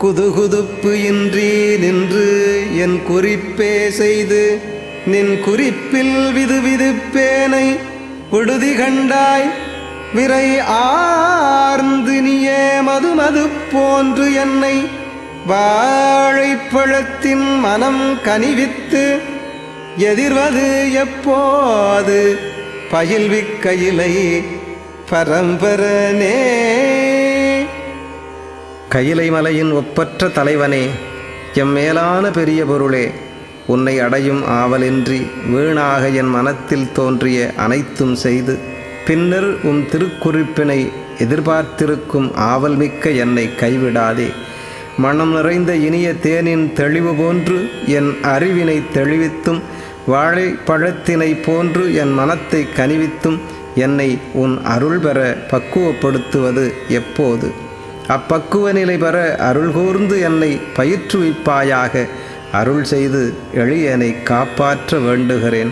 குதுகுதுப்பு இன்றி நின்று என் குறிப்பே செய்து நின் குறிப்பில் விதுவிதுப்பேனை விடுதி கண்டாய் விரை ஆர்ந்து நீயே மது மது போன்று என்னை வாழைப்பழத்தின் மனம் கனிவித்து எதிர்வது எப்போது? பயில்விக்கையிலை பரம்பரனே கையிலை மலையின் ஒப்பற்ற தலைவனே எம் மேலான பெரிய பொருளே உன்னை அடையும் ஆவலின்றி வீணாக என் மனத்தில் தோன்றிய அனைத்தும் செய்து பின்னர் உம் திருக்குறிப்பினை எதிர்பார்த்திருக்கும் ஆவல் மிக்க என்னை கைவிடாதே. மனம் நிறைந்த இனிய தேனின் தெளிவு போன்று என் அறிவினை தெளிவித்தும் வாழைப்பழத்தினை போன்று என் மனத்தை கனிவித்தும் என்னை உன் அருள் பெற பக்குவப்படுத்துவது எப்போது? அப்பக்குவ நிலை பெற அருள் கூர்ந்து என்னை பயிற்றுவிப்பாயாக. அருள் செய்து எளியனை காப்பாற்ற வேண்டுகிறேன்.